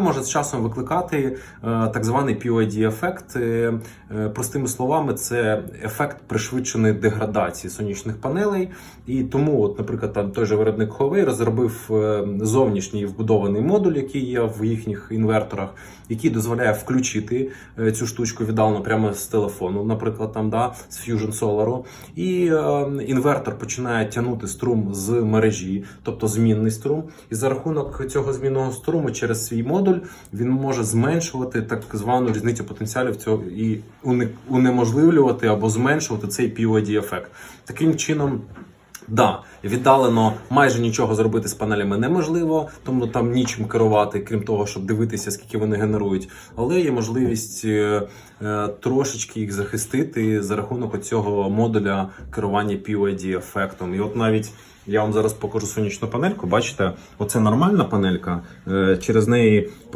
Може з часом викликати е, так званий POID-ефект. Е, е, Простими словами, це ефект пришвидшеної деградації сонячних панелей. І тому, от, наприклад, там той же виробник Huawei розробив зовнішній вбудований модуль, який є в їхніх інверторах, який дозволяє включити цю штучку віддалено прямо з телефону, наприклад, там да, з Fusion Solar. І інвертор починає тягнути струм з мережі, тобто змінний струм. І за рахунок цього змінного струму через свій модуль він може зменшувати так звану різницю потенціалів цього і унеможливлювати або зменшувати цей POD-ефект. Таким чином. Да, віддалено майже нічого зробити з панелями неможливо, тому там нічим керувати, крім того, щоб дивитися, скільки вони генерують. Але є можливість е, е, трошечки їх захистити за рахунок цього модуля керування POD ефектом. І от навіть я вам зараз покажу сонячну панельку. Бачите, оце нормальна панелька. е, Через неї